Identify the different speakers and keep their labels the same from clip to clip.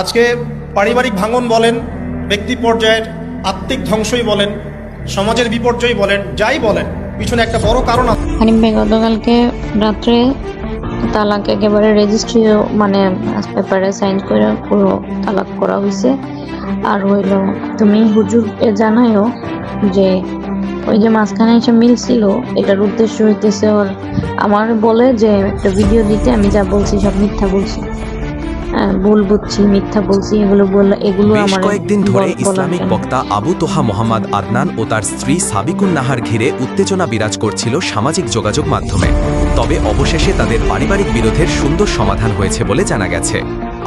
Speaker 1: আজকে পারিবারিক ভাঙন বলেন, ব্যক্তি পর্যায়ের আত্মিক ধ্বংসই বলেন, সমাজের বিপর্যয় বলেন, যাই বলেন, পিছনে একটা বড় কারণ আছে।
Speaker 2: ভাই গতকালকে রাত্রে তালাক একেবারে রেজিস্ট্রিও মানে পেপারে সাইন করে পুরো তালাক করা হয়েছে আর হইল, তুমি হুজুরকে জানাইও যে ওই যে মাঝখানে এসে মিল ছিল, এটার উদ্দেশ্য হইতেছে ওর আমার বলে যে একটা ভিডিও দিতে আমি যা বলছি সব মিথ্যা বলছি। ভুল বুঝছি মিথ্যা বলছি এগুলো এগুলো
Speaker 3: বেশ কয়েকদিন ধরে ইসলামিক বক্তা আবু তোহা মোহাম্মদ আদনান ও তার স্ত্রী সাবিকুন নাহার ঘিরে উত্তেজনা বিরাজ করছিল সামাজিক যোগাযোগ মাধ্যমে। তবে অবশেষে তাদের পারিবারিক বিরোধের সুন্দর সমাধান হয়েছে বলে জানা গেছে।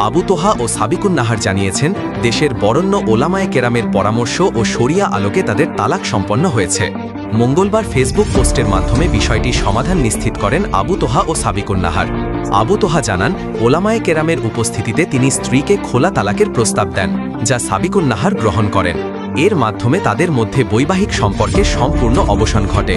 Speaker 3: আবু তোহা ও সাবিকুন নাহার জানিয়েছেন দেশের বরণ্য ওলামায়ে কেরামের পরামর্শ ও শরিয়া আলোকে তাদের তালাক সম্পন্ন হয়েছে। মঙ্গলবার ফেসবুক পোস্টের মাধ্যমে বিষয়টি সমাধান নিশ্চিত করেন আবু তোহা ও সাবিকুন নাহার। আবু তোহা জানান, ওলামায়ে কেরামের উপস্থিতিতে তিনি স্ত্রীকে খোলা তালাকের প্রস্তাব দেন, যা সাবিকুন নাহার গ্রহণ করেন। এর মাধ্যমে তাদের মধ্যে বৈবাহিক সম্পর্কে সম্পূর্ণ অবসান ঘটে।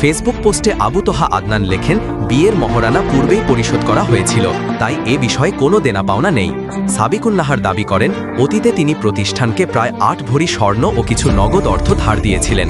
Speaker 3: ফেসবুক পোস্টে আবু তোহা আদনান লেখেন, বিয়ের মহরানা পূর্বেই পরিশোধ করা হয়েছিল, তাই এ বিষয়ে কোনো দেনা পাওনা নেই। সাবিকুন নাহার দাবি করেন, অতীতে তিনি প্রতিষ্ঠানকে প্রায় আট ভরি স্বর্ণ ও কিছু নগদ অর্থ ধার দিয়েছিলেন।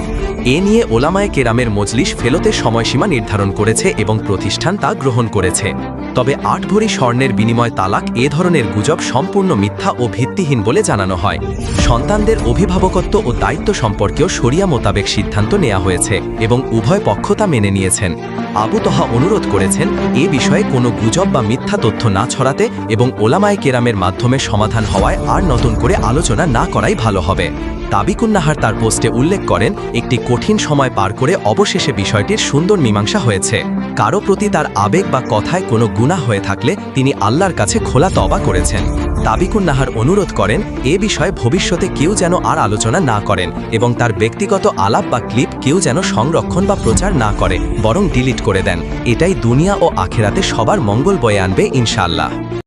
Speaker 3: এ নিয়ে ওলামায় কেরামের মজলিস ফেলতের সময়সীমা নির্ধারণ করেছে এবং প্রতিষ্ঠান তা গ্রহণ করেছে। তবে আট ভরি স্বর্ণের বিনিময় তালাক এ ধরনের গুজব সম্পূর্ণ মিথ্যা ও ভিত্তিহীন বলে জানানো হয়। সন্তানদের অভিভাবকত্ব ও দায়িত্ব সম্পর্কেও সরিয়া মোতাবেক সিদ্ধান্ত নেওয়া হয়েছে এবং উভয় পক্ষতা মেনে নিয়েছেন। আবু তহা অনুরোধ করেছেন এ বিষয়ে কোনো গুজব বা মিথ্যা তথ্য না ছড়াতে এবং ওলামায় কেরামের মাধ্যমে সমাধান হওয়ায় আর নতুন করে আলোচনা না করাই ভালো হবে। তাবিকুন্নাহার তার পোস্টে উল্লেখ করেন, একটি কঠিন সময় পার করে অবশেষে বিষয়টির সুন্দর মীমাংসা হয়েছে। কারও প্রতি তার আবেগ বা কথায় কোনো গুনাহ হয়ে থাকলে তিনি আল্লাহর কাছে খোলা তবা করেছেন। তাবিকুন্নাহার অনুরোধ করেন, এ বিষয়ে ভবিষ্যতে কেউ যেন আর আলোচনা না করেন এবং তার ব্যক্তিগত আলাপ বা ক্লিপ কেউ যেন সংরক্ষণ বা প্রচার না করে, বরং ডিলিট করে দেন। এটাই দুনিয়া ও আখেরাতে সবার মঙ্গল বয়ে আনবে, ইনশাআল্লাহ।